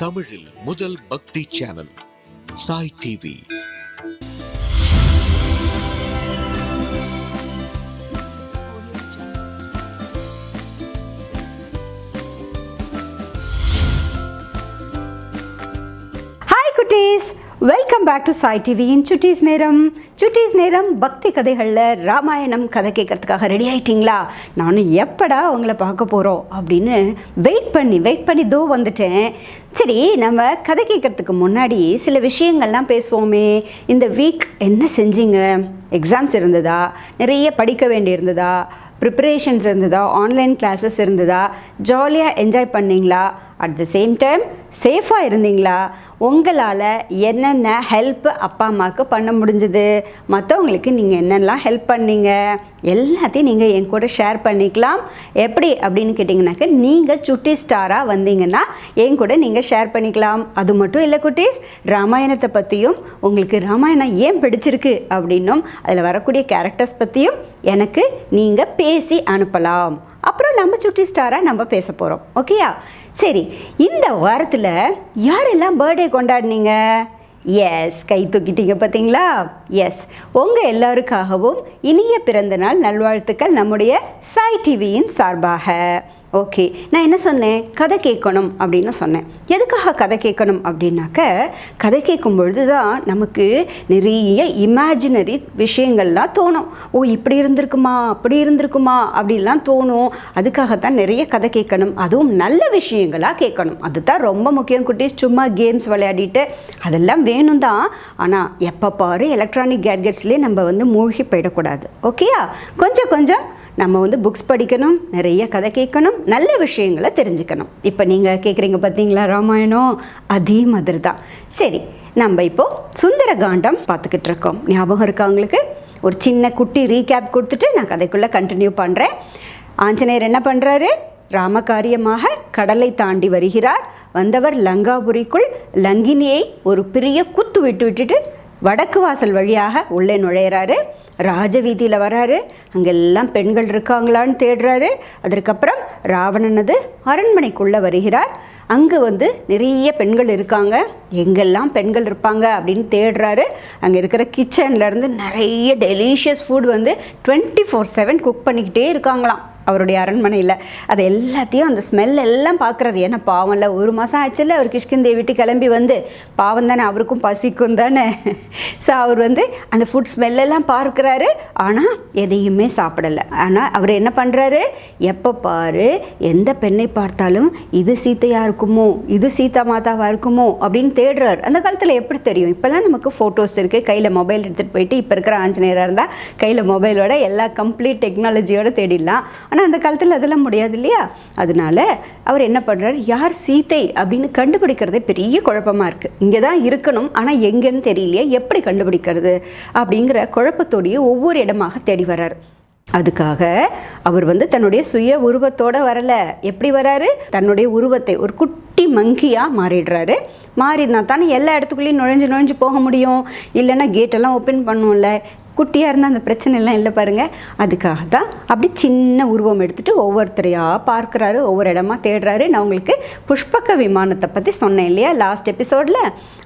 தமிழில் முதல் பக்தி சேனல் சாய் டிவி ஹாய் குட்டீஸ். வெல்கம் பேக் டு சாய் டிவியின் சுட்டீஸ் நேரம் சுட்டீஸ் நேரம் பக்தி கதைகளில் ராமாயணம் கதை கேட்கறதுக்காக ரெடி ஆயிட்டீங்களா நானும் எப்படா உங்களை பார்க்க போகிறோம் அப்படின்னு வெயிட் பண்ணி வெயிட் பண்ணி தோ வந்துட்டேன். சரி நம்ம கதை கேட்கறதுக்கு முன்னாடி சில விஷயங்கள்லாம் பேசுவோமே. இந்த வீக் என்ன செஞ்சீங்க? எக்ஸாம்ஸ் இருந்ததா? நிறைய படிக்க வேண்டியிருந்ததா? ப்ரிப்பரேஷன்ஸ் இருந்ததா? ஆன்லைன் கிளாஸஸ் இருந்ததா? ஜாலியாக என்ஜாய் பண்ணிங்களா? அட் த சேம் டைம் சேஃபாக இருந்தீங்களா? உங்களால் என்னென்ன ஹெல்ப் அப்பா அம்மாவுக்கு பண்ண முடிஞ்சது? மற்றவங்களுக்கு நீங்கள் என்னெல்லாம் ஹெல்ப் பண்ணீங்க? எல்லாத்தையும் நீங்கள் என் கூட ஷேர் பண்ணிக்கலாம். எப்படி அப்படின்னு கேட்டிங்கனாக்க நீங்கள் சுட்டி ஸ்டாராக வந்தீங்கன்னா என் கூட நீங்கள் ஷேர் பண்ணிக்கலாம். அது மட்டும் இல்லை குட்டீஸ் ராமாயணத்தை பற்றியும் உங்களுக்கு ராமாயணம் ஏன் பிடிச்சிருக்கு அப்படின்னும் அதில் வரக்கூடிய கேரக்டர்ஸ் பற்றியும் எனக்கு நீங்கள் பேசி அனுப்பலாம். அப்புறம் நம்ம சுட்டி ஸ்டாராக நம்ம பேச போகிறோம் ஓகேயா சரி இந்த வாரத்தில் யாரெல்லாம் பர்த்டே கொண்டாடினீங்க? எஸ் கை தூக்கிட்டீங்க பார்த்தீங்களா எஸ் உங்கள் எல்லாருக்காகவும் இனிய பிறந்தநாள் நல்வாழ்த்துக்கள் நம்முடைய சாய் டிவியின் சார்பாக. ஓகே. நான் என்ன சொன்னேன்? கதை கேட்கணும் அப்படின்னு சொன்னேன். எதுக்காக கதை கேட்கணும் அப்படின்னாக்க கதை கேட்கும் பொழுது தான் நமக்கு நிறைய இமேஜினரி விஷயங்கள்லாம் தோணும். ஓ இப்படி இருந்திருக்குமா? அப்படி இருந்திருக்குமா? அப்படின்லாம் தோணும். அதுக்காகத்தான் நிறைய கதை கேட்கணும். அதுவும் நல்ல விஷயங்களாக கேட்கணும். அதுதான் ரொம்ப முக்கியம் குட்டீஸ். சும்மா கேம்ஸ் விளையாடிட்டு அதெல்லாம் வேணும் தான் ஆனால் எப்போ பாரு எலக்ட்ரானிக் கேட்கெட்ஸ்லேயே நம்ம வந்து மூழ்கி போயிடக்கூடாது. ஓகேயா? கொஞ்சம் கொஞ்சம். நம்ம வந்து புக்ஸ் படிக்கணும் நிறைய கதை கேட்கணும் நல்ல விஷயங்களை தெரிஞ்சுக்கணும். இப்போ நீங்கள் கேட்குறீங்க பார்த்தீங்களா ராமாயணம் அதே மாதிரி தான் சரி நம்ம இப்போது சுந்தர காண்டம் பார்த்துக்கிட்டு இருக்கோம். ஞாபகம் இருக்கா உங்களுக்கு? ஒரு சின்ன குட்டி ரீகேப் கொடுத்துட்டு நான் கதைக்குள்ளே கண்டினியூ பண்ணுறேன் ஆஞ்சநேயர் என்ன பண்ணுறாரு ராமகாரியமாக கடலை தாண்டி வருகிறார். வந்தவர் லங்காபுரிக்குள் லங்கினியை ஒரு பெரிய குத்து விட்டு விட்டுட்டு வடக்கு வாசல் வழியாக உள்ளே நுழையிறாரு. ராஜ வீதியில் வராரு. அங்கெல்லாம் பெண்கள் இருக்காங்களான்னு தேடுறாரு. அதற்கப்புறம் ராவணனது அரண்மனைக்குள்ளே வருகிறார். அங்கே வந்து நிறைய பெண்கள் இருக்காங்க. எங்கெல்லாம் பெண்கள் இருப்பாங்க அப்படின்னு தேடுறாரு. அங்கே இருக்கிற கிச்சன்லேருந்து நிறைய டெலிஷியஸ் ஃபுட் வந்து டுவெண்ட்டி ஃபோர் செவன் குக் பண்ணிக்கிட்டே இருக்காங்களாம். அவருடைய அரண்மனையில். அது எல்லாத்தையும் அந்த ஸ்மெல் எல்லாம் பார்க்குறாரு. ஏன்னா பாவம் இல்லை ஒரு மாதம் ஆச்சுல அவர் கிஷ்கிந்தையை விட்டு கிளம்பி வந்து. பாவம் தானே அவருக்கும் பசிக்கும் தானே. ஸோ அவர் வந்து அந்த ஃபுட் ஸ்மெல்லெல்லாம் பார்க்குறாரு. ஆனால் எதையுமே சாப்பிடலை. ஆனால் அவர் என்ன பண்ணுறாரு எப்போ பாரு எந்த பெண்ணை பார்த்தாலும் இது சீத்தையாக இருக்குமோ இது சீதா மாதாவாக இருக்குமோ அப்படின்னு தேடுறாரு. அந்த காலத்தில் எப்படி தெரியும்? இப்போல்லாம் நமக்கு ஃபோட்டோஸ் இருக்குது கையில் மொபைல் எடுத்துகிட்டு போயிட்டு இப்போ இருக்கிற ஆஞ்சநேயராக இருந்தால் கையில் மொபைலோட எல்லா கம்ப்ளீட் டெக்னாலஜியோட தேடிடலாம். ஆனால் அந்த காலத்தில் அதெல்லாம் முடியாது இல்லையா? அதனால அவர் என்ன பண்ணுறாரு யார் சீத்தை அப்படின்னு கண்டுபிடிக்கிறதே பெரிய குழப்பமாக இருக்குது இங்கே தான் இருக்கணும் ஆனால் எங்கேன்னு தெரியலையே எப்படி கண்டுபிடிக்கிறது அப்படிங்கிற குழப்பத்தோடையே ஒவ்வொரு இடமாக தேடி வர்றார். அதுக்காக அவர் வந்து தன்னுடைய சுய உருவத்தோடு வரலை. எப்படி வராரு தன்னுடைய உருவத்தை ஒரு குட்டி மங்கியாக மாறிடுறாரு. மாறினா தானே எல்லா இடத்துக்குள்ளேயும் நுழைஞ்சு நுழைஞ்சு போக முடியும். இல்லைன்னா கேட்டெல்லாம் ஓப்பன் பண்ணும்ல. குட்டியாக இருந்தால் அந்த பிரச்சனை எல்லாம் இல்லை பாருங்கள் அதுக்காக தான் அப்படி சின்ன உருவம் எடுத்துகிட்டு ஒவ்வொருத்தரையாக பார்க்குறாரு ஒவ்வொரு இடமா தேடுறாரு. நான் உங்களுக்கு புஷ்பக விமானத்தை பற்றி சொன்னேன் இல்லையா? லாஸ்ட் எபிசோடில்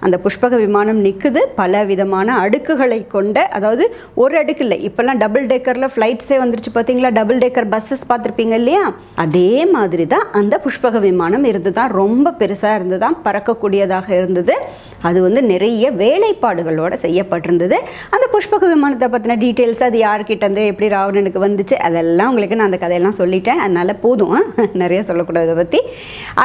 அந்த புஷ்பக விமானம் நிற்குது பல விதமான அடுக்குகளை கொண்ட அதாவது ஒரு அடுக்கு இல்லை இப்போல்லாம் டபுள் டேக்கரில் ஃப்ளைட்ஸே வந்துருச்சு பார்த்தீங்களா டபுள் டேக்கர் பஸ்ஸஸ் பார்த்துருப்பீங்க இல்லையா? அதே மாதிரி தான் அந்த புஷ்பக விமானம் இருந்து தான் ரொம்ப பெருசாக இருந்து தான் பறக்கக்கூடியதாக இருந்தது. அது வந்து நிறைய வேலைப்பாடுகளோடு செய்யப்பட்டிருந்தது. அந்த புஷ்பக விமானத்தை பற்றின டீட்டெயில்ஸ் அது யார்கிட்டேருந்து எப்படி ராவணனுக்கு வந்துச்சு அதெல்லாம் உங்களுக்கு நான் அந்த கதையெல்லாம் சொல்லிட்டேன். அதனால் போதும் நிறைய சொல்லக்கூடாது பற்றி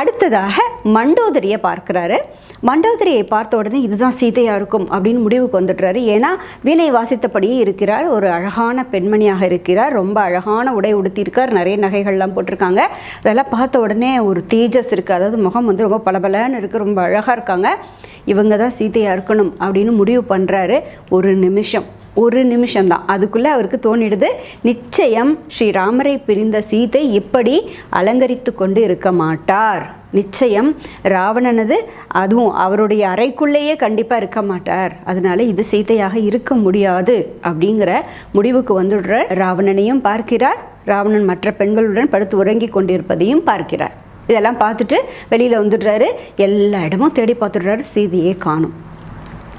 அடுத்ததாக மண்டோதரியை பார்க்குறாரு. மண்டோதரியை பார்த்த உடனே இதுதான் சீதையாக இருக்கும் அப்படின்னு முடிவுக்கு வந்துடுறாரு. ஏன்னா வீணை வாசித்தபடியே இருக்கிறார். ஒரு அழகான பெண்மணியாக இருக்கிறார். ரொம்ப அழகான உடை உடுத்தியிருக்கார். நிறைய நகைகள்லாம் போட்டிருக்காங்க. அதெல்லாம் பார்த்த உடனே ஒரு தேஜஸ் இருக்குது அதாவது முகம் வந்து ரொம்ப பளபளன்னு இருக்குது ரொம்ப அழகாக இருக்காங்க. இவங்க தான் சீதையாக இருக்கணும் அப்படின்னு முடிவு பண்ணுறாரு ஒரு நிமிஷம். ஒரு நிமிஷம்தான். அதுக்குள்ளே அவருக்கு தோணிடுது நிச்சயம் ஸ்ரீராமரை பிரிந்த சீதை இப்படி அலங்கரித்து கொண்டு இருக்க மாட்டார். நிச்சயம் ராவணனது அதுவும் அவருடைய அறைக்குள்ளேயே கண்டிப்பாக இருக்க மாட்டார். அதனால இது சீதையாக இருக்க முடியாது அப்படிங்கிற முடிவுக்கு வந்துடுற ராவணனையும் பார்க்கிறார். ராவணன் மற்ற பெண்களுடன் படுத்து உறங்கி கொண்டிருப்பதையும் பார்க்கிறார். இதெல்லாம் பார்த்துட்டு வெளியில் வந்துடுறாரு. எல்லா இடமும் தேடி பார்த்துடுறாரு. சீதையே காணும்.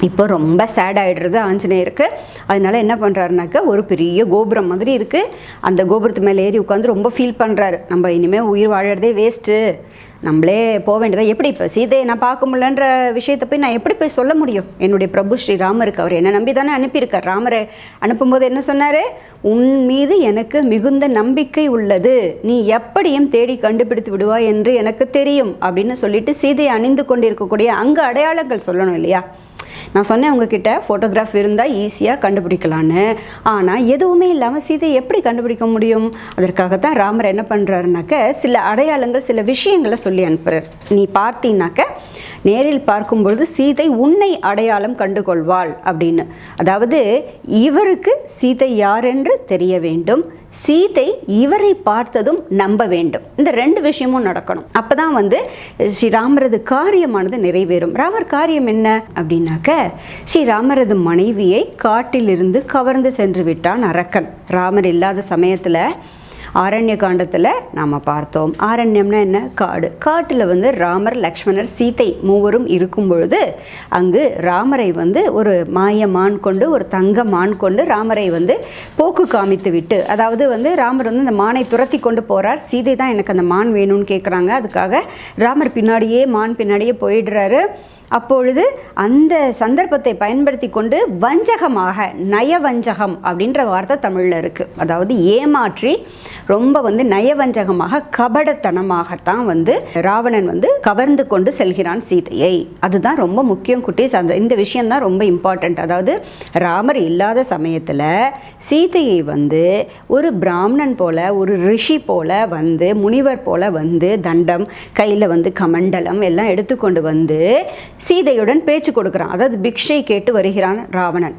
இப்போ ரொம்ப சேட் ஆகிடுறது ஆஞ்சநேயருக்கு. அதனால என்ன பண்ணுறாருனாக்கா ஒரு பெரிய கோபுரம் மாதிரி இருக்குது அந்த கோபுரத்து மேலே ஏறி உட்காந்து ரொம்ப ஃபீல் பண்ணுறாரு நம்ம இனிமேல் உயிர் வாழறதே வேஸ்ட்டு நம்மளே போக வேண்டியதா? எப்படி இப்போ சீதையை நான் பார்க்க முடியலன்ற விஷயத்தை போய் நான் எப்படி போய் சொல்ல முடியும்? என்னுடைய பிரபு ஸ்ரீராமருக்கு அவர் என்னை நம்பி தானே அனுப்பியிருக்கார். ராமரை அனுப்பும்போது என்ன சொன்னார்? உன் மீது எனக்கு மிகுந்த நம்பிக்கை உள்ளது. நீ எப்படியும் தேடி கண்டுபிடித்து விடுவாய் என்று எனக்கு தெரியும் அப்படின்னு சொல்லிட்டு சீதையை அணிந்து கொண்டிருக்கக்கூடிய அங்கே அடையாளங்கள் சொல்லணும் இல்லையா? நான் சொன்னேன் உங்ககிட்ட ஃபோட்டோகிராஃப் இருந்தால் ஈஸியாக கண்டுபிடிக்கலான்னு. ஆனால் எதுவுமே இல்லாமல் சீதையை எப்படி கண்டுபிடிக்க முடியும்? அதற்காகத்தான் ராமர் என்ன பண்ணுறாருனாக்க சில அடையாளங்கள் சில விஷயங்களை சொல்லி அனுப்புகிறார் நீ பார்த்தீங்கன்னாக்க நேரில் பார்க்கும் பொழுது சீதை உன்னை அடையாளம் கண்டு கொள்வாள் அப்படின்னு. அதாவது இவருக்கு சீதை யார் என்று தெரிய வேண்டும். சீதை இவரை பார்த்ததும் நம்ப வேண்டும். இந்த ரெண்டு விஷயமும் நடக்கணும். அப்பதான் வந்து ஸ்ரீராமரது காரியமானது நிறைவேறும். ராமர் காரியம் என்ன? அப்படின்னாக்க ஸ்ரீராமரது மனைவியை காட்டிலிருந்து கவர்ந்து சென்று விட்டான் அரக்கன். ராமர் இல்லாத சமயத்தில் ஆரண்ய காண்டத்தில் நாம் பார்த்தோம். ஆரண்யம்னா என்ன? காடு. காட்டில் வந்து ராமர் லக்ஷ்மணர் சீதை மூவரும் இருக்கும் பொழுது அங்கு ராமரை வந்து ஒரு மாய மான் கொண்டு ஒரு தங்க மான் கொண்டு ராமரை வந்து போக்கு காமித்து விட்டு அதாவது வந்து ராமர் வந்து அந்த மானை துரத்தி கொண்டு போகிறார் சீதை தான் எனக்கு அந்த மான் வேணும்னு கேட்குறாங்க அதுக்காக ராமர் பின்னாடியே மான் பின்னாடியே போயிடுறாரு. அப்பொழுது அந்த சந்தர்ப்பத்தை பயன்படுத்தி கொண்டு வஞ்சகமாக நயவஞ்சகம் அப்படின்ற வார்த்தை தமிழில் இருக்குது அதாவது ஏமாற்றி ரொம்ப வந்து நயவஞ்சகமாக கபடத்தனமாகத்தான் வந்து ராவணன் வந்து கவர்ந்து கொண்டு செல்கிறான் சீதையை. அதுதான் ரொம்ப முக்கியம் குட்டீஸ். அந்த இந்த விஷயம்தான் ரொம்ப இம்பார்ட்டண்ட் அதாவது ராமர் இல்லாத சமயத்தில் சீதையை வந்து ஒரு பிராமணன் போல ஒரு ரிஷி போல வந்து முனிவர் போல வந்து தண்டம் கையில் வந்து கமண்டலம் எல்லாம் எடுத்துக்கொண்டு வந்து சீதையுடன் பேச்சு கொடுக்குறான். அதாவது பிக்ஷை கேட்டு வருகிறான் ராவணன்.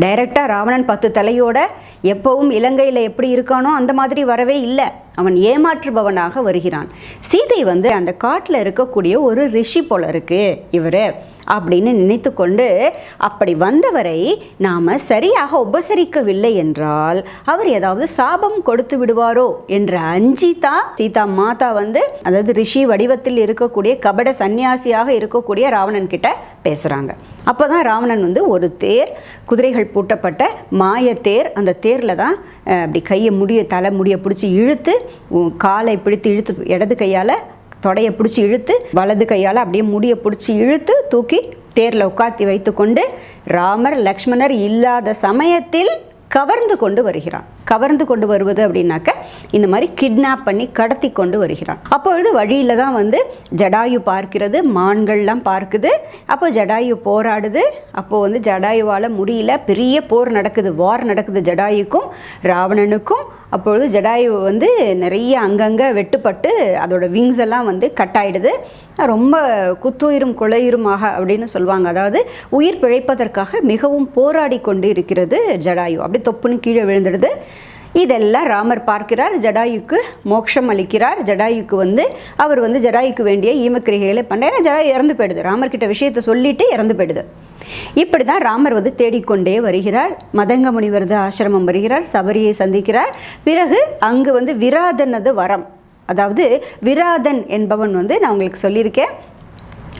டைரக்டாக ராவணன் பத்து தலையோட எப்பவும் இலங்கையில் எப்படி இருக்கானோ அந்த மாதிரி வரவே இல்லை. அவன் ஏமாற்றுபவனாக வருகிறான். சீதை வந்து அந்த காட்டில் இருக்கக்கூடிய ஒரு ரிஷி போல இருக்கு இவர். அப்படின்னு நினைத்து கொண்டு அப்படி வந்தவரை நாம் சரியாக உபசரிக்கவில்லை என்றால் அவர் ஏதாவது சாபம் கொடுத்து விடுவாரோ என்ற அஞ்சிதா சீதா மாதா வந்து அதாவது ரிஷி வடிவத்தில் இருக்கக்கூடிய கபட சந்நியாசியாக இருக்கக்கூடிய ராவணன் கிட்ட பேசுகிறாங்க அப்போ தான் ராவணன் வந்து ஒரு தேர் குதிரைகள் பூட்டப்பட்ட மாய தேர் அந்த தேரில் தான் அப்படி கையை முடிய தலை முடிய பிடிச்சி இழுத்து காலை பிடித்து இழுத்து இடது கையால் தொடையை பிடிச்சி இழுத்து வலது கையால் அப்படியே முடியை பிடிச்சி இழுத்து தூக்கி தேரில் உட்காத்தி வைத்துக்கொண்டு ராமர் லக்ஷ்மணர் இல்லாத சமயத்தில் கவர்ந்து கொண்டு வருகிறான். கவர்ந்து கொண்டு வருவது அப்படின்னாக்க இந்த மாதிரி கிட்னாப் பண்ணி கடத்தி கொண்டு வருகிறான். அப்பொழுது வழியில் தான் வந்து ஜடாயு பார்க்கிறது மான்கள்லாம் பார்க்குது. அப்போ ஜடாயு போராடுது. அப்போ வந்து ஜடாயுவால் முடியல. பெரிய போர் நடக்குது. வார் நடக்குது ஜடாயுக்கும் ராவணனுக்கும். அப்பொழுது ஜடாயு வந்து நிறைய அங்கங்கே வெட்டுப்பட்டு அதோட விங்ஸ் எல்லாம் வந்து கட் ஆகிடுது ரொம்ப குத்துயிரும் கொலையுருமாக அப்படின்னு சொல்லுவாங்க. அதாவது உயிர் பிழைப்பதற்காக மிகவும் போராடி கொண்டு இருக்கிறது ஜடாயு. அப்படி தொப்புன்னு கீழே விழுந்துடுது. இதெல்லாம் ராமர் பார்க்கிறார் ஜடாயுக்கு மோட்சம் அளிக்கிறார். ஜடாயுக்கு வந்து அவர் வந்து ஜடாயுக்கு வேண்டிய ஈமக்கிரிகைகளை பண்ண ஜடாயு இறந்து போயிடுது. ராமர்கிட்ட விஷயத்தை சொல்லிட்டு இறந்து போயிடுது. இப்படி தான் ராமர் வந்து தேடிக்கொண்டே வருகிறார். மதங்க முனிவரது ஆசிரமம் வருகிறார். சபரியை சந்திக்கிறார். பிறகு அங்கு வந்து விராதனது வரம். அதாவது விராதன் என்பவன் வந்து நான் உங்களுக்கு சொல்லியிருக்கேன்.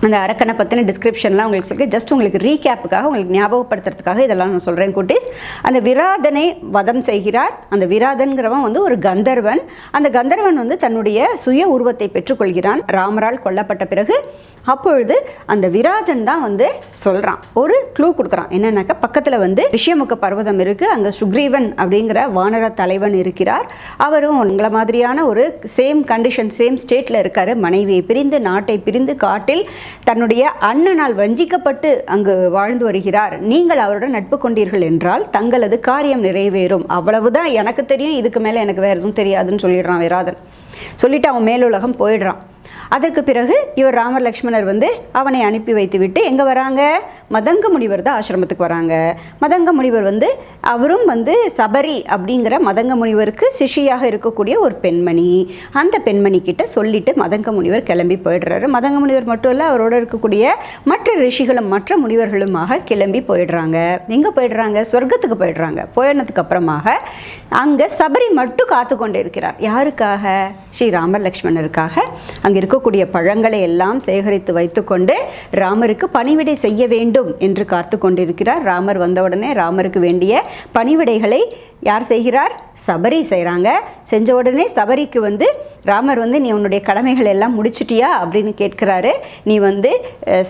அந்த அரக்கனை பற்றின டிஸ்கிரிப்ஷன்லாம் உங்களுக்கு சொல்லி ஜஸ்ட் உங்களுக்கு ரீகேப்புக்காக உங்களுக்கு ஞாபகப்படுத்துறதுக்காக இதெல்லாம் நான் சொல்கிறேன் குட்டீஸ். அந்த விராதனை வதம் செய்கிறார். அந்த விராதன்கிறவன் வந்து ஒரு கந்தர்வன். அந்த கந்தர்வன் வந்து தன்னுடைய சுய உருவத்தை பெற்றுக்கொள்கிறான். ராமரால் கொல்லப்பட்ட பிறகு அப்பொழுது அந்த விராதன் தான் வந்து சொல்கிறான் ஒரு க்ளூ கொடுக்குறான். என்னன்னாக்கா பக்கத்தில் வந்து ரிஷியமுக பர்வதம் இருக்குது அங்கே சுக்ரீவன் அப்படிங்கிற வானர தலைவன் இருக்கிறார். அவரும் உங்களை மாதிரியான ஒரு சேம் கண்டிஷன் சேம் ஸ்டேட்டில் இருக்கார். மனைவியை பிரிந்து நாட்டை பிரிந்து காட்டில் தன்னுடைய அண்ணனால் வஞ்சிக்கப்பட்டு அங்கு வாழ்ந்து வருகிறார். நீங்கள் அவருடன் நட்பு கொண்டீர்கள் என்றால் தங்களது காரியம் நிறைவேறும். அவ்வளவுதான். எனக்கு தெரியும். இதுக்கு மேலே எனக்கு வேறு எதுவும் தெரியாதுன்னு சொல்லிடுறான் விராதன் சொல்லிட்டு அவன் மேலுலகம் போயிடுறான். அதற்கு பிறகு இவர் ராமர் லக்ஷ்மணர் வந்து அவனை அனுப்பி வைத்துவிட்டு எங்கே வராங்க? மதங்க முனிவர் தான் ஆசிரமத்துக்கு வராங்க. மதங்க முனிவர் வந்து அவரும் வந்து சபரி அப்படிங்கிற மதங்க முனிவருக்கு சிஷியாக இருக்கக்கூடிய ஒரு பெண்மணி. அந்த பெண்மணி கிட்ட சொல்லிட்டு மதங்க முனிவர் கிளம்பி போயிடுறாரு. மதங்க முனிவர் மட்டும் இல்லை அவரோட இருக்கக்கூடிய மற்ற ரிஷிகளும் மற்ற முனிவர்களுமாக கிளம்பி போயிடுறாங்க. எங்கே போயிடுறாங்க? சொர்க்கத்துக்கு போயிடுறாங்க. போயினதுக்கு அப்புறமாக அங்கே சபரி மட்டும் காத்து கொண்டு இருக்கிறார். யாருக்காக? ஸ்ரீ ராமர் லக்ஷ்மணருக்காக அங்கே இருக்கக்கூடிய பழங்களை எல்லாம் சேகரித்து வைத்துக்கொண்டு ராமருக்கு பணிவிடை செய்ய வேண்டும் என்று காத்து கொண்டிருக்கிறார். ராமர் வந்தவுடனே ராமருக்கு வேண்டிய பணிவிடைகளை யார் செய்கிறார்? சபரி செய்கிறாங்க செஞ்ச உடனே சபரிக்கு வந்து ராமர் வந்து நீ உன்னுடைய கடமைகள் எல்லாம் முடிச்சிட்டியா? அப்படின்னு கேட்கிறாரு. நீ வந்து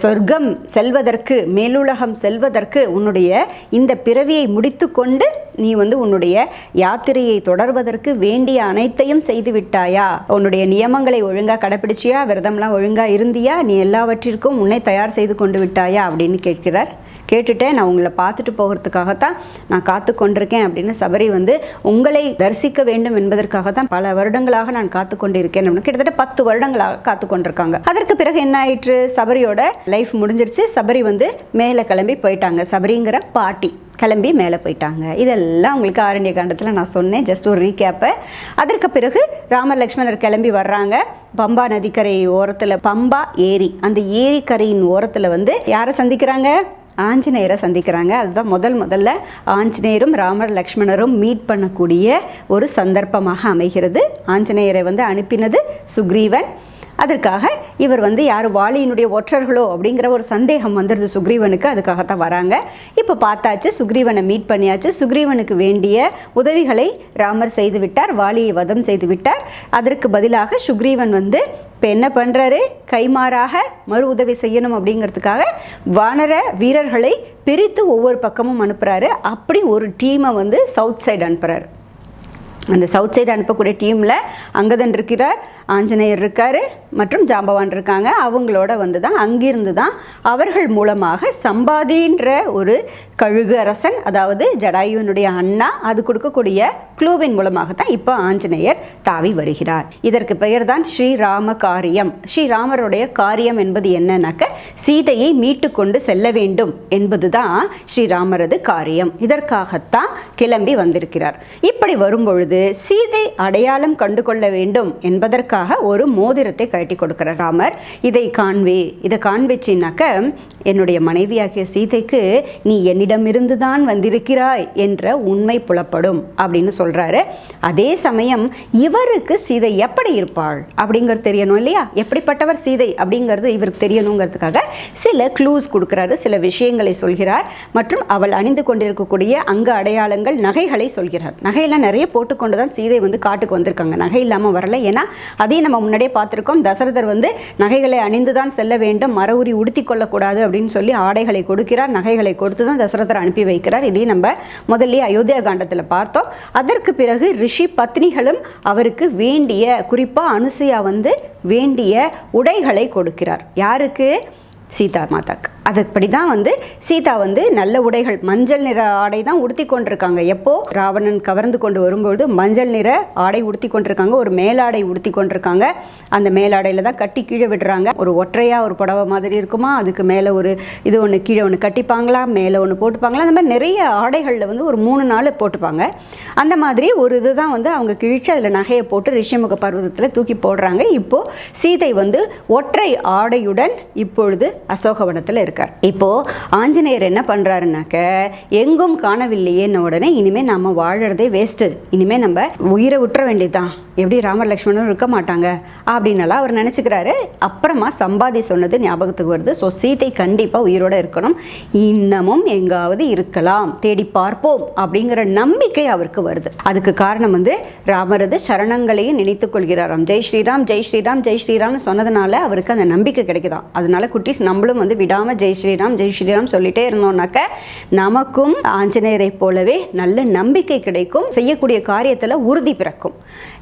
சொர்க்கம் செல்வதற்கு மேலுலகம் செல்வதற்கு உன்னுடைய இந்த பிறவியை முடித்து கொண்டு நீ வந்து உன்னுடைய யாத்திரையை தொடர்வதற்கு வேண்டிய அனைத்தையும் செய்து விட்டாயா உன்னுடைய நியமங்களை ஒழுங்காக கடைப்பிடிச்சியா? விரதம்லாம் ஒழுங்காக இருந்தியா? நீ எல்லாவற்றிற்கும் உன்னை தயார் செய்து கொண்டு விட்டாயா? அப்படின்னு கேட்கிறார். கேட்டுட்டேன். நான் உங்களை பார்த்துட்டு போகிறதுக்காகத்தான் நான் காத்து கொண்டிருக்கேன் அப்படின்னு சபரி வந்து உங்களை தரிசிக்க வேண்டும் என்பதற்காகத்தான் பல வருடங்களாக நான் காத்து கொண்டிருக்கேன். அப்படின்னு கிட்டத்தட்ட பத்து வருடங்களாக காத்து கொண்டிருக்காங்க. அதற்கு பிறகு என்ன ஆயிற்று? சபரியோட லைஃப் முடிஞ்சிருச்சு. சபரி வந்து மேலே கிளம்பி போயிட்டாங்க. சபரிங்கிற பாட்டி கிளம்பி மேலே போயிட்டாங்க. இதெல்லாம் உங்களுக்கு ஆரண்ய காண்டத்தில் நான் சொன்னேன். ஜஸ்ட் ஒரு ரீகேப்பை அதற்கு பிறகு ராமர் லக்ஷ்மணர் கிளம்பி வர்றாங்க. பம்பா நதிக்கரை ஓரத்தில் பம்பா ஏரி. அந்த ஏரிக்கரையின் ஓரத்தில் வந்து யாரை சந்திக்கிறாங்க? ஆஞ்சநேயரை சந்திக்கிறாங்க. அதுதான் முதல் முதல்ல ஆஞ்சநேயரும் ராமர் லக்ஷ்மணரும் மீட் பண்ணக்கூடிய ஒரு சந்தர்ப்பமாக அமைகிறது. ஆஞ்சநேயரை வந்து அனுப்பினது சுக்ரீவன். அதற்காக இவர் வந்து யார் வாலியினுடைய ஒற்றர்களோ அப்படிங்கிற ஒரு சந்தேகம் வந்துடுது சுக்ரீவனுக்கு. அதுக்காகத்தான் வராங்க. இப்போ பார்த்தாச்சு சுக்ரீவனை மீட் பண்ணியாச்சு. சுக்ரீவனுக்கு வேண்டிய உதவிகளை ராமர் செய்து விட்டார் வாலியை வதம் செய்து விட்டார். அதற்கு பதிலாக சுக்ரீவன் வந்து இப்போ என்ன பண்ணுறாரு கைமாறாக மறு உதவி செய்யணும் அப்படிங்கிறதுக்காக வானர வீரர்களை பிரித்து ஒவ்வொரு பக்கமும் அனுப்புகிறாரு அப்படி ஒரு டீமை வந்து சவுத் சைடு அனுப்புகிறாரு அந்த சவுத் சைடு அனுப்பக்கூடிய டீமில் அங்கதன் இருக்கிறார். ஆஞ்சநேயர் இருக்கார் மற்றும் ஜாம்பவான் இருக்காங்க. அவங்களோட வந்து தான் அங்கிருந்து தான் அவர்கள் மூலமாக சம்பாதின்ற ஒரு கழுகு அரசன் அதாவது ஜடாயுவனுடைய அண்ணா அது கொடுக்கக்கூடிய குளூவின் மூலமாக தான் இப்போ ஆஞ்சநேயர் தாவி வருகிறார். இதற்கு பெயர் தான் ஸ்ரீராம காரியம் ஸ்ரீராமருடைய காரியம் என்பது என்னன்னாக்க சீதையை மீட்டு கொண்டு செல்ல வேண்டும் என்பது தான் ஸ்ரீராமரது காரியம். இதற்காகத்தான் கிளம்பி வந்திருக்கிறார். இப்படி வரும்பொழுது சீதை அடையாளம் கண்டு கொள்ள வேண்டும் என்பதற்காக ஒரு மோதிரத்தை கழட்டி கொடுக்கிறார் ராமர். இதை காண்பே இதை காண்பிச்சின்னாக்க என்னுடைய மனைவியாகிய சீதைக்கு நீ என்னிடமிருந்து தான் வந்திருக்கிறாய் என்ற உண்மை புலப்படும் அப்படின்னு சொல்றாரு. அதே சமயம் இவருக்கு சீதை எப்படி இருப்பாள்? அப்படிங்கிறது தெரியணும் இல்லையா? எப்படிப்பட்டவர் சீதை அப்படிங்கிறது இவருக்கு தெரியணுங்கிறதுக்காக சில க்ளூஸ் கொடுக்கிறாரு சில விஷயங்களை சொல்கிறார். மற்றும் அவள் அணிந்து கொண்டிருக்கக்கூடிய அங்க அடையாளங்கள் நகைகளை சொல்கிறார். நகையெல்லாம் நிறைய போட்டுக்கொண்டு தான் சீதை வந்து காட்டுக்கு வந்திருக்காங்க. நகை இல்லாமல் வரல. ஏன்னா அதையும் நம்ம முன்னாடியே பார்த்துருக்கோம். தசரதர் வந்து நகைகளை அணிந்து தான் செல்ல வேண்டும். மர உரி உடுத்தி கொள்ளக்கூடாது அப்படின்னு சொல்லி ஆடைகளை கொடுக்கிறார். நகைகளை கொடுத்து தான் தசரதர் அனுப்பி வைக்கிறார். இதையும் நம்ம முதல்லயே அயோத்தியா காண்டத்தில் பார்த்தோம். அதற்கு பிறகு ரிஷி பத்னிகளும் அவருக்கு வேண்டிய குறிப்பாக அனுசையா வந்து வேண்டிய உடைகளை கொடுக்கிறார். யாருக்கு? சீதா மாதாக்கு. அதுபடி தான் வந்து சீதா வந்து நல்ல உடைகள் மஞ்சள் நிற ஆடை தான் உடுத்தி கொண்டிருக்காங்க. எப்போ? ராவணன் கவர்ந்து கொண்டு வரும்பொழுது மஞ்சள் நிற ஆடை உடுத்தி கொண்டிருக்காங்க. ஒரு மேலாடை உடுத்தி கொண்டிருக்காங்க. அந்த மேலாடையில் தான் கட்டி கீழே விடுறாங்க. ஒரு ஒற்றையா ஒரு புடவை மாதிரி இருக்குமா? அதுக்கு மேலே ஒரு இது ஒன்று கீழே ஒன்று கட்டிப்பாங்களா? மேலே ஒன்று போட்டுப்பாங்களா? அந்த மாதிரி நிறைய ஆடைகளில் வந்து ஒரு மூணு நாள் போட்டுப்பாங்க. அந்த மாதிரி ஒரு இதுதான் வந்து அவங்க கிழிச்சு அதில் நகையை போட்டு ரிஷிமுக பர்வதத்தில் தூக்கி போடுறாங்க. இப்போது சீதை வந்து ஒற்றை ஆடையுடன் இப்பொழுது அசோகவனத்தில் இருக்கார். இப்போ ஆஞ்சநேயர் என்ன பண்ணுறாருனாக்க எங்கும் காணவில்லையேன்னு உடனே இனிமேல் நம்ம வாழறதே வேஸ்ட்டு இனிமேல் நம்ம உயிரை விட்டுற வேண்டியதுதான். எப்படி ராமர் லக்ஷ்மணனும் இருக்க மாட்டாங்க? அப்படின்னலாம் அவர் நினச்சிக்கிறாரு. அப்புறமா சம்பாதி சொன்னது ஞாபகத்துக்கு வருது. ஸோ சீதை கண்டிப்பாக உயிரோட இருக்கணும். இன்னமும் எங்காவது இருக்கலாம். தேடி பார்ப்போம் அப்படிங்கிற நம்பிக்கை அவருக்கு வருது. அதுக்கு காரணம் வந்து ராமரது சரணங்களையும் நினைத்துக் கொள்கிறாராம். ஜெய் ஸ்ரீராம் ஜெய் ஸ்ரீராம் ஜெய் ஸ்ரீராம்னு சொன்னதுனால அவருக்கு அந்த நம்பிக்கை கிடைக்குதான் அதனால குட்டீஸ் நம்மளும் வந்து விடாமல் ஜெய் ஸ்ரீராம் ஜெய் ஸ்ரீராம் சொல்லிட்டே இருந்தோம்னாக்க நமக்கும் ஆஞ்சநேயரை போலவே நல்ல நம்பிக்கை கிடைக்கும் செய்யக்கூடிய காரியத்தில் உறுதி பிறக்கும்.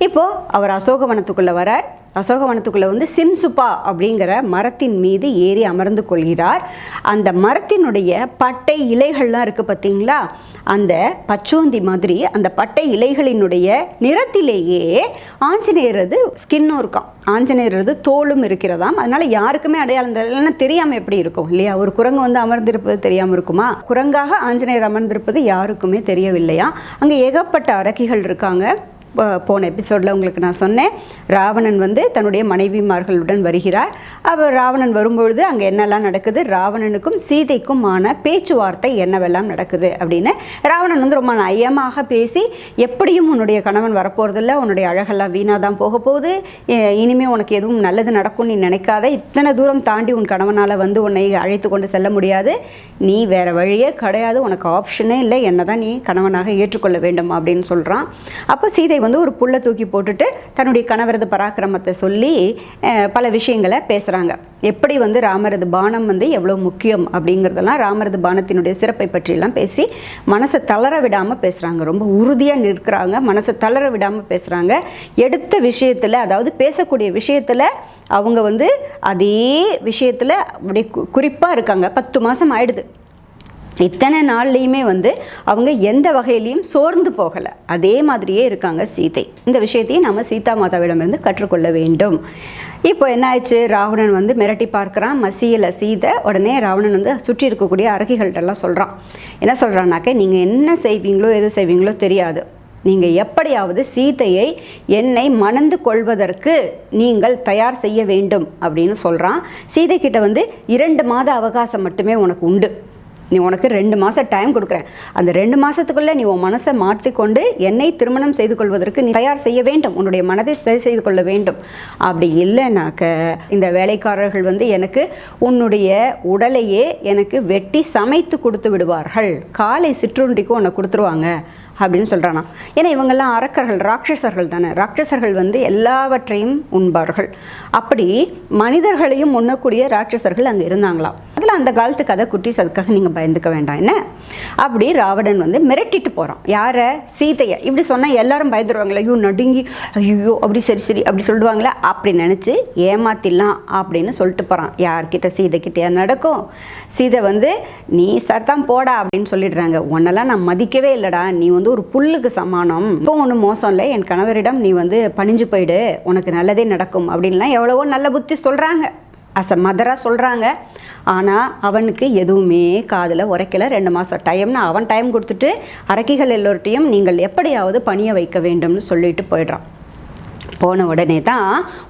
இப்போ அவர் அசோகவனத்துக்குள்ள வரார். அசோகவனத்துக்குள்ளே வந்து சிம்சுப்பா அப்படிங்கிற மரத்தின் மீது ஏறி அமர்ந்து கொள்கிறார். அந்த மரத்தினுடைய பட்டை இலைகள்லாம் இருக்குது பார்த்தீங்களா? அந்த பச்சோந்தி மாதிரி அந்த பட்டை இலைகளினுடைய நிறத்திலேயே ஆஞ்சநேயரது ஸ்கின்னும் இருக்காம். ஆஞ்சநேயரது தோலும் இருக்கிறதாம். அதனால யாருக்குமே அடையாளம் இல்லைன்னா தெரியாமல் எப்படி இருக்கும்? இல்லையா? ஒரு குரங்கு வந்து அமர்ந்திருப்பது தெரியாமல் இருக்குமா? குரங்காக ஆஞ்சநேயர் அமர்ந்திருப்பது யாருக்குமே தெரியவில்லையா? அங்கே ஏகப்பட்ட அரக்கிகள் இருக்காங்க. போன எபிசோடில் உங்களுக்கு நான் சொன்னேன். ராவணன் வந்து தன்னுடைய மனைவிமார்களுடன் வருகிறார். அவர் ராவணன் வரும்பொழுது அங்கே என்னெல்லாம் நடக்குது? ராவணனுக்கும் சீதைக்குமான பேச்சுவார்த்தை என்னவெல்லாம் நடக்குது அப்படின்னு ராவணன் வந்து ரொம்ப நயமாக பேசி எப்படியும் உன்னுடைய கணவன் வரப்போகிறதில்ல உன்னுடைய அழகெல்லாம் வீணாக தான் போக போகுது இனிமேல் உனக்கு எதுவும் நல்லது நடக்கும் நீ நினைக்காத. இத்தனை தூரம் தாண்டி உன் கணவனால் வந்து உன்னை அழைத்து கொண்டு செல்ல முடியாது. நீ வேறு வழியே கிடையாது. உனக்கு ஆப்ஷனே இல்லை. என்ன தான் நீ கணவனாக ஏற்றுக்கொள்ள வேண்டும் அப்படின்னு சொல்கிறான் அப்போ சீதை வந்து ஒரு புல்லை தூக்கி போட்டுட்டு தன்னுடைய கணவரது பராக்கிரமத்தை சொல்லி பல விஷயங்களை பேசுகிறாங்க எப்படி வந்து ராமரது பானம் வந்து எவ்வளோ முக்கியம் அப்படிங்கிறதெல்லாம் ராமரது பானத்தினுடைய சிறப்பை பற்றியெல்லாம் பேசி மனசை தளர விடாமல் பேசுகிறாங்க ரொம்ப உறுதியாக நிற்கிறாங்க. மனசை தளர விடாமல் பேசுகிறாங்க எடுத்த விஷயத்தில் அதாவது பேசக்கூடிய விஷயத்தில் அவங்க வந்து அதே விஷயத்தில் அப்படியே குறிப்பாக இருக்காங்க. பத்து மாதம் ஆயிடுது. இத்தனை நாள்லையுமே வந்து அவங்க எந்த வகையிலையும் சோர்ந்து போகலை. அதே மாதிரியே இருக்காங்க சீதை. இந்த விஷயத்தையும் நம்ம சீதா மாதாவிடமிருந்து கற்றுக்கொள்ள வேண்டும். இப்போ என்ன ஆயிடுச்சு? ராவணன் வந்து மிரட்டி பார்க்குறான். மசியில் சீதை உடனே ராவணன் வந்து சுற்றி இருக்கக்கூடிய அரகிகள்கிட்டலாம் சொல்கிறான் என்ன சொல்கிறான்னாக்க நீங்கள் என்ன செய்வீங்களோ எது செய்வீங்களோ தெரியாது. நீங்கள் எப்படியாவது சீதையை என்னை மணந்து கொள்வதற்கு நீங்கள் தயார் செய்ய வேண்டும் அப்படின்னு சொல்கிறான் சீதை கிட்ட வந்து இரண்டு மாத அவகாசம் மட்டுமே உனக்கு உண்டு. நீ உனக்கு ரெண்டு மாதம் டைம் கொடுக்குறேன். அந்த ரெண்டு மாதத்துக்குள்ளே நீ உன் மனசை மாற்றிக்கொண்டு என்னை திருமணம் செய்து கொள்வதற்கு நீ தயார் செய்ய வேண்டும். உன்னுடைய மனதை சரி செய்து கொள்ள வேண்டும். அப்படி இல்லைனாக்க இந்த வேலைக்காரர்கள் வந்து எனக்கு உன்னுடைய உடலையே எனக்கு வெட்டி சமைத்து கொடுத்து விடுவார்கள். காலை சிற்றுண்டிக்கும் உன்னை கொடுத்துருவாங்க அப்படின்னு சொல்கிறானா ஏன்னா இவங்கெல்லாம் அரக்கர்கள் ராட்சசர்கள் தானே. ராட்சசர்கள் வந்து எல்லாவற்றையும் உண்பார்கள். அப்படி மனிதர்களையும் உண்ணக்கூடிய ராட்சசர்கள் அங்கே இருந்தாங்களாம். அதில் அந்த காலத்து கதை குட்டிஸ் அதுக்காக நீங்கள் பயந்துக்க வேண்டாம். என்ன? அப்படி ராவணன் வந்து மிரட்டிட்டு போகிறான் யாரை? சீதையை. இப்படி சொன்னால் எல்லாரும் பயந்துருவாங்களே ஐயோ நடுங்கி. ஐயோ அப்படி சரி சரி அப்படி சொல்லுவாங்களே அப்படி நினச்சி ஏமாத்திடலாம் அப்படின்னு சொல்லிட்டு போகிறான் யார்கிட்ட சீதை கிட்டயா நடக்கும்? சீதை வந்து நீ சர்தான் போடா அப்படின்னு சொல்லிடுறாங்க. உன்னெல்லாம் நான் மதிக்கவே இல்லைடா. நீ வந்து ஒரு புல்லுக்கு சமானம். இப்போ ஒன்றும் மோசம் இல்லை. என் கணவரிடம் நீ வந்து பணிஞ்சு போயிடு. உனக்கு நல்லதே நடக்கும் அப்படின்லாம் எவ்வளவோ நல்ல புத்தி சொல்கிறாங்க அஸ் அ மதராக சொல்கிறாங்க ஆனால் அவனுக்கு எதுவுமே காதில் உரைக்கல. ரெண்டு மாதம் டைம்னு அவன் டைம் கொடுத்துட்டு அரக்கிகள் எல்லோர்ட்டையும் நீங்கள் எப்படியாவது பணியை வைக்க வேண்டும்னு சொல்லிட்டு போயிடுறான். போன உடனே தான்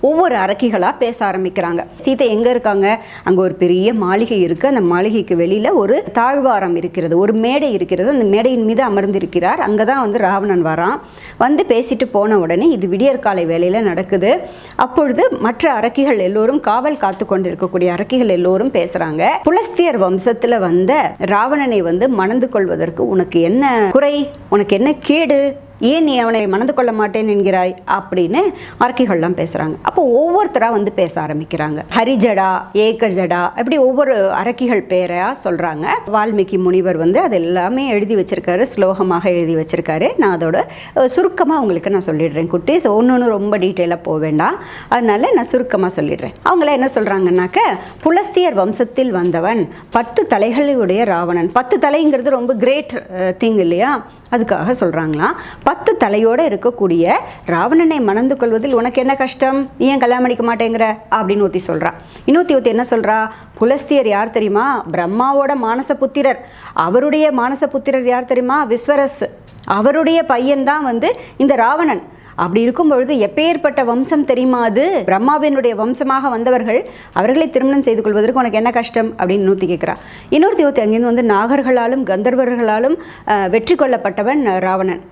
ஒவ்வொரு அரக்கிகளாக பேச ஆரம்பிக்கிறாங்க. சீதை எங்கே இருக்காங்க? அங்கே ஒரு பெரிய மாளிகை இருக்குது அந்த மாளிகைக்கு வெளியில் ஒரு தாழ்வாரம் இருக்கிறது ஒரு மேடை இருக்கிறது. அந்த மேடையின் மீது அமர்ந்திருக்கிறார். அங்கே தான் வந்து ராவணன் வரான். வந்து பேசிட்டு போன உடனே இது விடியற்காலை வேலையில் நடக்குது. அப்பொழுது மற்ற அரக்கிகள் எல்லோரும் காவல் காத்து கொண்டிருக்கக்கூடிய அரக்கிகள் எல்லோரும் பேசுகிறாங்க புலஸ்தியர் வம்சத்தில் வந்த ராவணனை வந்து மணந்து கொள்வதற்கு உனக்கு என்ன குறை? உனக்கு என்ன கேடு? ஏன் நீ அவனை மணந்து கொள்ள மாட்டேன் என்கிறாய்? அப்படின்னு அரக்கிகள்லாம் பேசுகிறாங்க அப்போ ஒவ்வொருத்தராக வந்து பேச ஆரம்பிக்கிறாங்க. ஹரிஜடா ஏகஜடா இப்படி ஒவ்வொரு அரக்கிகள் பேராக சொல்கிறாங்க வால்மீகி முனிவர் வந்து அது எல்லாமே எழுதி வச்சிருக்காரு ஸ்லோகமாக எழுதி வச்சிருக்காரு. நான் அதோட சுருக்கமாக உங்களுக்கு நான் சொல்லிடுறேன் குட்டீஸ் ஒன்று ஒன்று ரொம்ப டீட்டெயிலாக போக வேண்டாம். அதனால நான் சுருக்கமாக சொல்லிடுறேன். அவங்கள என்ன சொல்கிறாங்கன்னாக்க புலஸ்தியர் வம்சத்தில் வந்தவன் பத்து தலைகளுடைய ராவணன். பத்து தலைங்கிறது ரொம்ப கிரேட் திங் இல்லையா? அதுக்காக சொல்கிறாங்களாம் பத்து தலையோடு இருக்கக்கூடிய ராவணனை மணந்து கொள்வதில் உனக்கு என்ன கஷ்டம்? நீ ஏன் கல்யாணம் பண்ணிக்க மாட்டேங்கிற? அப்படின்னு ஒத்தி சொல்கிறா இன்னொத்தி ஒத்தி என்ன சொல்கிறா புலஸ்தியர் யார் தெரியுமா? பிரம்மாவோட மானச புத்திரர். அவருடைய மானச புத்திரர் யார் தெரியுமா? விஸ்வரஸ் அவருடைய பையன்தான் வந்து இந்த ராவணன். அப்படி இருக்கும் பொழுது எப்பேற்பட்ட வம்சம் தெரியுமா அது? பிரம்மாவினுடைய வம்சமாக வந்தவர்கள் அவர்களை திருமணம் செய்து கொள்வதற்கு உனக்கு என்ன கஷ்டம்? அப்படின்னு இன்னொருத்தி கேட்குறா. இன்னொரு ஒருத்தி அங்கேருந்து வந்து நாகர்களாலும் கந்தர்வர்களாலும் வெற்றி கொள்ளப்பட்டவன் ராவணன்.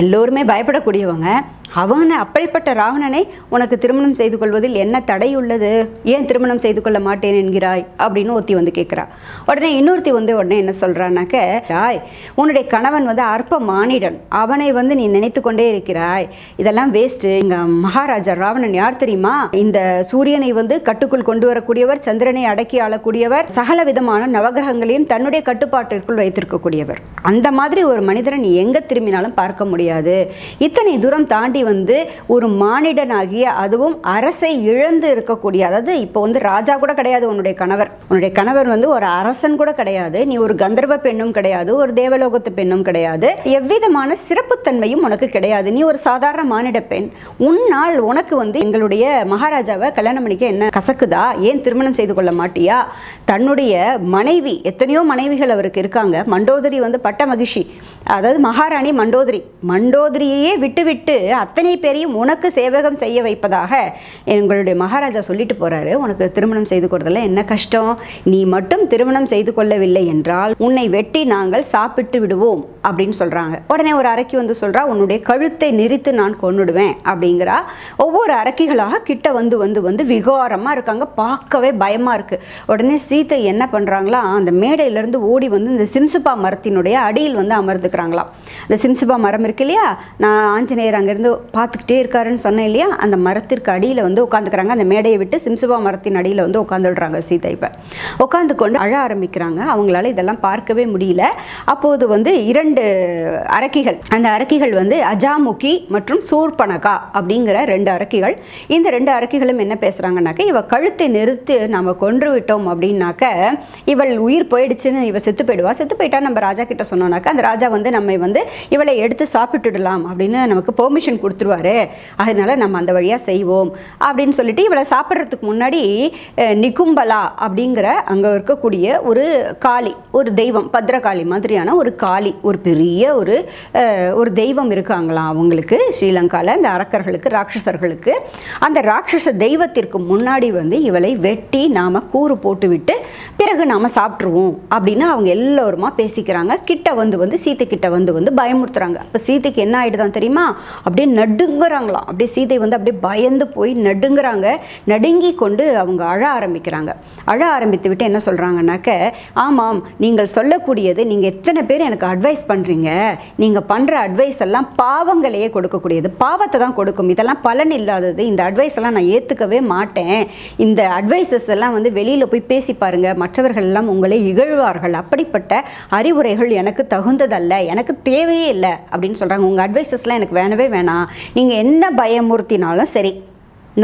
எல்லோருமே பயப்படக்கூடியவங்க. அவன் அப்படிப்பட்ட ராவணனை உனக்கு திருமணம் செய்து கொள்வதில் என்ன தடை உள்ளது? ஏன் திருமணம் செய்து கொள்ள மாட்டேன் என்கிறாய்? அப்படின்னு ஒருத்தி வந்து கேட்குறா. உடனே இன்னொருத்தி வந்து உடனே என்ன சொல்கிறானாக்க ராய் உன்னுடைய கணவன் வந்து அற்ப மானிடன். அவனை வந்து நீ நினைத்து கொண்டே இருக்கிறாய். இதெல்லாம் வேஸ்ட்டு எங்கள் மகாராஜா ராவணன் யார் தெரியுமா? இந்த சூரியனை வந்து கட்டுக்குள் கொண்டு வரக்கூடியவர் சந்திரனை அடக்கி ஆளக்கூடியவர் சகல விதமான நவகிரகங்களையும் தன்னுடைய கட்டுப்பாட்டிற்குள் வைத்திருக்கக்கூடியவர். அந்த மாதிரி ஒரு மனிதரை நீ எங்கே திரும்பினாலும் பார்க்க முடியாது. இத்தனை தூரம் தாண்டி தாண்டி வந்து ஒரு மானிடனாகிய அதுவும் அரசை இழந்து இருக்கக்கூடிய அதாவது இப்போ வந்து ராஜா கூட கிடையாது உன்னுடைய கணவர். உன்னுடைய கணவர் வந்து ஒரு அரசன் கூட கிடையாது. நீ ஒரு கந்தர்வ பெண்ணும் கிடையாது. ஒரு தேவலோகத்து பெண்ணும் கிடையாது. எவ்விதமான சிறப்புத்தன்மையும் உனக்கு கிடையாது. நீ ஒரு சாதாரண மானிட பெண். உன்னால் உனக்கு வந்து எங்களுடைய மகாராஜாவை கல்யாணம் பண்ணிக்க என்ன கசக்குதா? ஏன் திருமணம் செய்து கொள்ள மாட்டியா? தன்னுடைய மனைவி எத்தனையோ மனைவிகள் அவருக்கு இருக்காங்க. மண்டோதரி வந்து பட்ட மகிழ்ச்சி அதாவது மகாராணி மண்டோதரி. மண்டோதரியையே விட்டுவிட்டு அத்தனை பேரையும் உனக்கு சேவகம் செய்ய வைப்பதாக எங்களுடைய மகாராஜா சொல்லிட்டு போறாரு. உனக்கு திருமணம் செய்து கொள்றதுல என்ன கஷ்டம்? நீ மட்டும் திருமணம் செய்து கொள்ளவில்லை என்றால் உன்னை வெட்டி நாங்கள் சாப்பிட்டு விடுவோம் அப்படின்னு சொல்றாங்க. உடனே ஒரு அரக்கி வந்து சொல்றா உன்னுடைய கழுத்தை நெரித்து நான் கொண்டுடுவேன் அப்படிங்கிறா. ஒவ்வொரு அரக்கிகளாக கிட்ட வந்து வந்து வந்து விகாரமா இருக்காங்க. பார்க்கவே பயமா இருக்கு. உடனே சீத்தை என்ன பண்றாங்களா அந்த மேடையிலிருந்து ஓடி வந்து இந்த சிம்சுபா மரத்தினுடைய அடியில் வந்து அமர்ந்துக்கிறாங்களாம். இந்த சிம்சுபா மரம் இருக்கு இல்லையா? நான் ஆஞ்சநேயர் அங்கேருந்து பார்த்துக்கிட்டே இருக்காருன்னு சொன்னேன் இல்லையா? அந்த மரத்திற்கு அடியில் வந்து உட்காந்துக்கிறாங்க அந்த மேடையை விட்டு சிம்சுபா மரத்தின் அடியில் வந்து உட்காந்துடுறாங்க சீதை இப்போ. உட்காந்து கொண்டு அழ ஆரம்பிக்கிறாங்க. அவங்களால இதெல்லாம் பார்க்கவே முடியல. அப்போது வந்து இரண்டு அரக்கிகள். அந்த அரக்கிகள் வந்து அஜாமுகி மற்றும் சூர்பனகா அப்படிங்கிற ரெண்டு அரக்கிகள். இந்த ரெண்டு அரக்கிகளும் என்ன பேசுகிறாங்கனாக்க இவ கழுத்தை நிறுத்து நம்ம கொன்று விட்டோம் அப்படின்னாக்க இவள் உயிர் போயிடுச்சுன்னு இவ செத்து போயிடுவா. செத்து போயிட்டா நம்ம ராஜா கிட்ட சொன்னோம்னாக்க அந்த ராஜா வந்து நம்ம வந்து இவளை எடுத்து சாப்பிட்டுடலாம் அப்படின்னு நமக்கு பெர்மிஷன் கொடுத்துருவாரு. அதனால நம்ம அந்த வழியாக செய்வோம். அப்படின்னு சொல்லிட்டு இவளை சாப்பிட்றதுக்கு முன்னாடி நிகும்பலா அப்படிங்கிற அங்கே இருக்கக்கூடிய ஒரு காளி ஒரு தெய்வம் பத்ரகாளி மாதிரியான ஒரு காளி ஒரு பெரிய ஒரு ஒரு தெய்வம் இருக்காங்களாம் அவங்களுக்கு. ஸ்ரீலங்காவில் இந்த அரக்கர்களுக்கு ராட்சசர்களுக்கு. அந்த ராட்சச தெய்வத்திற்கு முன்னாடி வந்து இவளை வெட்டி நாம் கூறு போட்டுவிட்டு பிறகு நாம் சாப்பிட்ருவோம் அப்படின்னு அவங்க எல்லோருமா பேசிக்கிறாங்க. கிட்ட வந்து வந்து சீத்தை கிட்ட வந்து வந்து பயமுறுத்துறாங்க. அப்போ சீதைக்கு என்ன ஆகிடுதான் தெரியுமா? அப்படியே நடுங்குறாங்களாம். அப்படியே சீதை வந்து அப்படியே பயந்து போய் நடுங்குறாங்க. நடுங்கி கொண்டு அவங்க அழ ஆரம்பிக்கிறாங்க. அழ ஆரம்பித்து விட்டு என்ன சொல்கிறாங்கன்னாக்க ஆமாம் நீங்கள் சொல்லக்கூடியது நீங்கள் எத்தனை பேர் எனக்கு அட்வைஸ் பண்ணுறீங்க நீங்கள் பண்ணுற அட்வைஸ் எல்லாம் பாவங்களையே கொடுக்கக்கூடியது. பாவத்தை தான் கொடுக்கும். இதெல்லாம் பலன் இல்லாதது. இந்த அட்வைஸ் எல்லாம் நான் ஏற்றுக்கவே மாட்டேன். இந்த அட்வைசஸ் எல்லாம் வந்து வெளியில் போய் பேசி பாருங்கள் மற்றவர்கள் எல்லாம் உங்களை இகழ்வார்கள். அப்படிப்பட்ட அறிவுரைகள் எனக்கு தகுந்ததல்ல. எனக்கு தேவையே இல்லை. அப்படின்னு சொல்கிறாங்க உங்கள் அட்வைசஸ்லாம் எனக்கு வேணவே வேணாம். நீங்கள் என்ன பயமுறுத்தினாலும் சரி.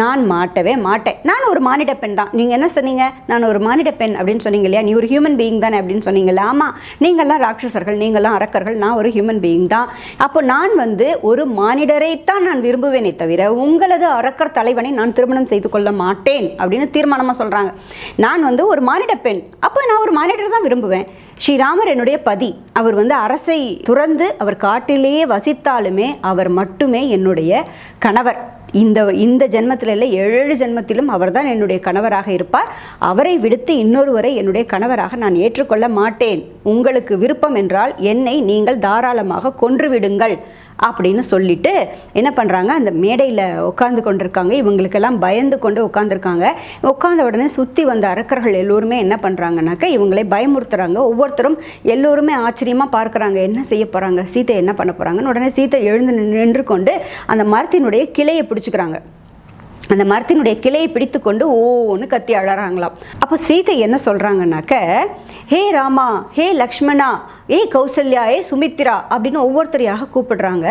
நான் மாட்டவே மாட்டேன். நான் ஒரு மானிட பெண் தான். நீங்கள் என்ன சொன்னீங்க? நான் ஒரு மானிட பெண் அப்படின்னு சொன்னீங்க இல்லையா? நீ ஒரு ஹியூமன் பீயிங் தானே அப்படின்னு சொன்னீங்கல்ல. ஆமாம் நீங்கள்லாம் ராட்சசர்கள் நீங்கள்லாம் அரக்கர்கள் நான் ஒரு ஹியூமன் பீயிங் தான். அப்போ நான் வந்து ஒரு மானிடரைத்தான் நான் விரும்புவேனே தவிர உங்களது அரக்கர் தலைவனை நான் திருமணம் செய்து கொள்ள மாட்டேன் அப்படின்னு தீர்மானமாக சொல்கிறாங்க நான் வந்து ஒரு மானிட பெண். அப்போ நான் ஒரு மானிடர் தான் விரும்புவேன். ஸ்ரீராமர் என்னுடைய பதி. அவர் வந்து அரசை துறந்து அவர் காட்டிலேயே வசித்தாலுமே அவர் மட்டுமே என்னுடைய கணவர். இந்த இந்த ஜென்மத்தில் இல்லை ஏழு ஜென்மத்திலும் அவர்தான் என்னுடைய கணவராக இருப்பார். அவரை விடுத்து இன்னொருவரை என்னுடைய கணவராக நான் ஏற்றுக்கொள்ள மாட்டேன். உங்களுக்கு விருப்பம் என்றால் என்னை நீங்கள் தாராளமாக கொன்றுவிடுங்கள் அப்படின்னு சொல்லிட்டு என்ன பண்ணுறாங்க அந்த மேடையில் உட்காந்து கொண்டிருக்காங்க. இவங்களுக்கெல்லாம் பயந்து கொண்டு உட்காந்துருக்காங்க உட்காந்த உடனே சுற்றி வந்த அரக்கர்கள் எல்லோருமே என்ன பண்ணுறாங்கனாக்கா இவங்களை பயமுறுத்துறாங்க. ஒவ்வொருத்தரும் எல்லோருமே ஆச்சரியமாக பார்க்குறாங்க. என்ன செய்ய போகிறாங்க சீத்தை என்ன பண்ண போகிறாங்கன்னு உடனே சீத்தை எழுந்து நின்று கொண்டு அந்த மரத்தினுடைய கிளையை பிடிச்சிக்கிறாங்க. அந்த மரத்தினுடைய கிளையை பிடித்து கொண்டு ஓன்னு கத்தி அழறாங்களாம். அப்போ சீதை என்ன சொல்கிறாங்கனாக்க ஹே ராமா ஹே லக்ஷ்மணா ஏ கௌசல்யா ஏ சுமித்ரா அப்படின்னு ஒவ்வொருத்தரையாக கூப்பிடுறாங்க.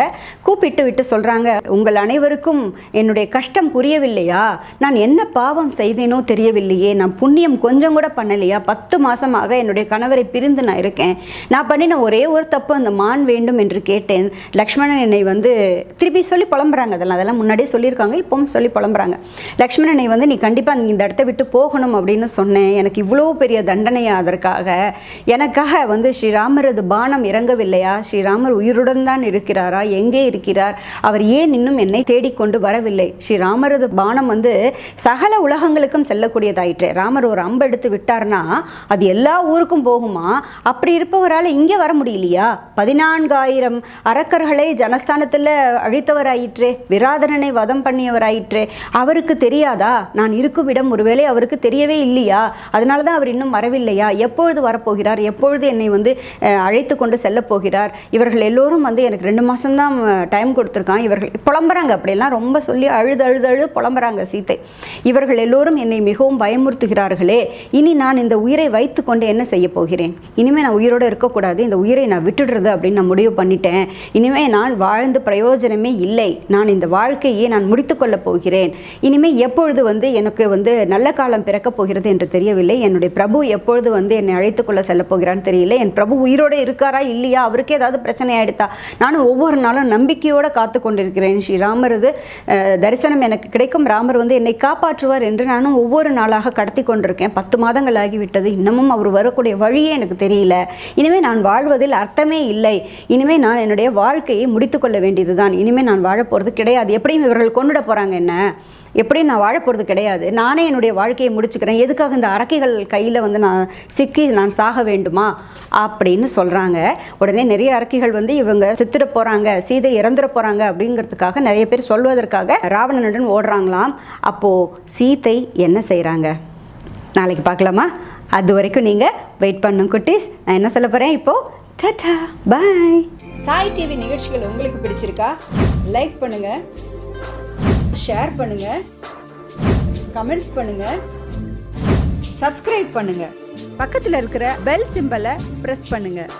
கூப்பிட்டு விட்டு சொல்கிறாங்க உங்கள் அனைவருக்கும் என்னுடைய கஷ்டம் புரியவில்லையா? நான் என்ன பாவம் செய்தேனோ தெரியவில்லையே. நான் புண்ணியம் கொஞ்சம் கூட பண்ணலையா? பத்து மாதமாக என்னுடைய கணவரை பிரிந்து நான் இருக்கேன். நான் பண்ணின ஒரே ஒரு தப்பு அந்த மான் வேண்டும் என்று கேட்டேன். லக்ஷ்மணன் என்னை வந்து திருப்பி சொல்லி புலம்புறாங்க. அதெல்லாம் அதெல்லாம் முன்னாடியே சொல்லியிருக்காங்க. இப்பவும் சொல்லி புலம்புறாங்க. லக்ஷ்மணனை வந்து நீ கண்டிப்பாக இந்த இடத்த விட்டு போகணும் அப்படின்னு சொன்னேன். எனக்கு இவ்வளோ பெரிய தண்டனையா அதற்காக. எனக்காக வந்து ஸ்ரீராமரது பானம் இறங்கவில்லையா? ஸ்ரீராமர் உயிருடன் தான் இருக்கிறாரா? எங்கே இருக்கிறார்? அவர் ஏன் இன்னும் என்னை தேடிக்கொண்டு வரவில்லை? ஸ்ரீராமரது பானம் வந்து சகல உலகங்களுக்கும் செல்லக்கூடியதாயிற்று. ராமர் ஒரு அம்பு எடுத்து விட்டார்னா அது எல்லா ஊருக்கும் போகுமா? அப்படி இருப்பவரால் இங்கே வர முடியலையா? பதினான்காயிரம் அரக்கர்களை ஜனஸ்தானத்தில் அழித்தவராயிற்றே. விராதனனை வதம் பண்ணியவராயிற்றே. அவருக்கு தெரியாதா? நான் இருக்கும் இடம் ஒருவேளை அவருக்கு தெரியவே இல்லையா? அதனால தான் அவர் இன்னும் வரவில்லையா? எப்பொழுது வரப்போகிறார்? எப்பொழுது என்னை வந்து அழைத்து கொண்டு செல்லப் போகிறார்? இவர்கள் எல்லோரும் வந்து எனக்கு ரெண்டு மாதம்தான் டைம் கொடுத்துருக்கான் இவர்கள் புலம்புறாங்க. அப்படியெல்லாம் ரொம்ப சொல்லி அழுது அழுது அழுது புலம்புறாங்க சீத்தை. இவர்கள் எல்லோரும் என்னை மிகவும் பயமுறுத்துகிறார்களே. இனி நான் இந்த உயிரை வைத்துக்கொண்டு என்ன செய்ய போகிறேன்? இனிமேல் நான் உயிரோடு இருக்கக்கூடாது. இந்த உயிரை நான் விட்டுடுறது அப்படின்னு நான் முடிவு பண்ணிட்டேன். இனிமேல் நான் வாழ்ந்து பிரயோஜனமே இல்லை. நான் இந்த வாழ்க்கையை நான் முடித்து கொள்ளப் போகிறேன். இனிமேல் எப்பொழுது வந்து எனக்கு வந்து நல்ல காலம் பிறக்கப் போகிறது என்று தெரியவில்லை. என்னுடைய பிரபு எப்பொழுது வந்து என்னை அழைத்து கொள்ள செல்லப் போகிறான்னு தெரியல என் பிரபு உயிரோடு இருக்காரா இல்லையா? அவருக்கு ஏதாவது பிரச்சனை ஆயிடுதா? நானும் ஒவ்வொரு நாளும் நம்பிக்கையோடு காத்து கொண்டிருக்கிறேன். ஸ்ரீராமரது அஹ், தரிசனம் எனக்கு கிடைக்கும். ராமர் வந்து என்னை காப்பாற்றுவார் என்று நானும் ஒவ்வொரு நாளாக கடத்தி கொண்டிருக்கேன். பத்து மாதங்கள் ஆகிவிட்டது. இன்னமும் அவர் வரக்கூடிய வழியே எனக்கு தெரியல. இனிமேல் நான் வாழ்வதில் அர்த்தமே இல்லை. இனிமேல் நான் என்னுடைய வாழ்க்கையை முடித்துக்கொள்ள வேண்டியதுதான். இனிமேல் நான் வாழப்போகிறது கிடையாது. எப்படியும் இவர்கள் கொண்டுட போகிறாங்க என்ன? எப்படியும் நான் வாழப் போகிறது கிடையாது. நானே என்னுடைய வாழ்க்கையை முடிச்சுக்கிறேன். எதுக்காக இந்த அரக்கைகள் கையில் வந்து நான் சிக்கி நான் சாக வேண்டுமா? அப்படின்னு சொல்கிறாங்க உடனே நிறைய அரக்கைகள் வந்து இவங்க சித்திர போகிறாங்க சீதை இறந்துட போகிறாங்க அப்படிங்கிறதுக்காக நிறைய பேர் சொல்வதற்காக ராவணனுடன் ஓடுறாங்களாம். அப்போது சீதை என்ன செய்கிறாங்க நாளைக்கு பார்க்கலாமா? அது வரைக்கும் நீங்கள் வெயிட் பண்ணும் குட்டீஸ். நான் என்ன சொல்ல போகிறேன் இப்போது டட்டா. பாய். சாய் டிவி நிகழ்ச்சிகள் உங்களுக்கு பிடிச்சிருக்கா? லைக் பண்ணுங்கள் ஷேர் பண்ணுங்கள் கமெண்ட்ஸ் பண்ணுங்கள் சப்ஸ்கிரைப் பண்ணுங்கள் பக்கத்தில் இருக்கிற பெல் சிம்பலை ப்ரெஸ் பண்ணுங்கள்